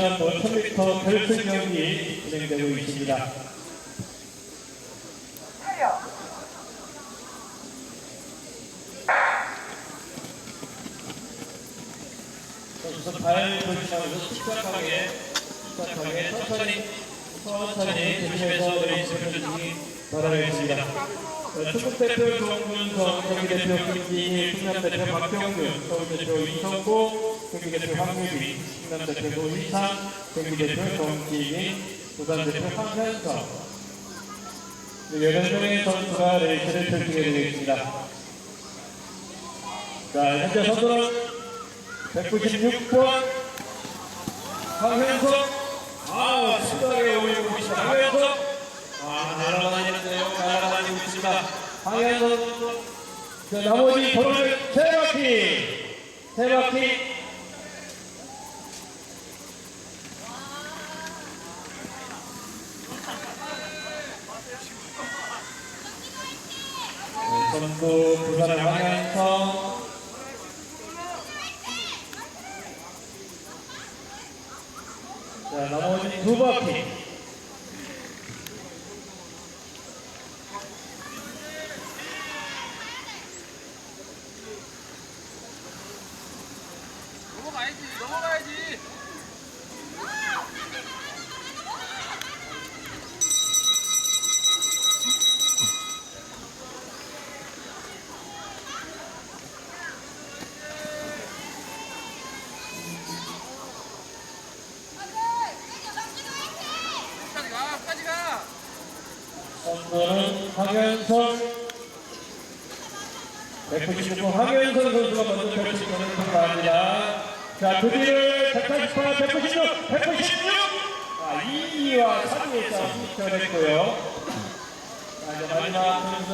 지난번 1000m 결승 경기 진행되고 있습니다. 우선 발 조심하면서 침착하게, 침착하게, 천천히, 천천히 조심해서 내리시면 주시기 바라겠습니다. 어, 충북 대표 정문성, 경기 대표 김진희, 충남 대표 박병근, 서울 대표 이성고, 경기 대표 황유빈, 충남 대표 노희상, 경기 대표 정기민, 부산 대표 황현성. 8명의 선수가 레이스를 펼치게 되겠습니다. 자, 현재 선수는 196번 황현석 아 올리고 있습니다 황현석 아 날아다니는데요 날아다니고 있습니다. 황현석 그 나머지 도로를 세 바퀴 세 바퀴. 네, 전부 부산의 황현석 자, 나머지 두 바퀴. 넘어가야지 끝까지 가 끝까지 황현석 199번 황현석 선수가 먼저. 자, 그 뒤를 148, 196, 196! 아, 2위와 3위의 싸움 지켜냈고요. 자, 이제 마지막 선수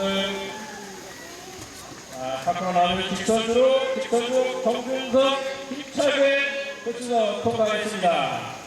아, 밖으로 나오는 직선으로, 직선으로 정준석, 힘차게 펼쳐서 통과했습니다.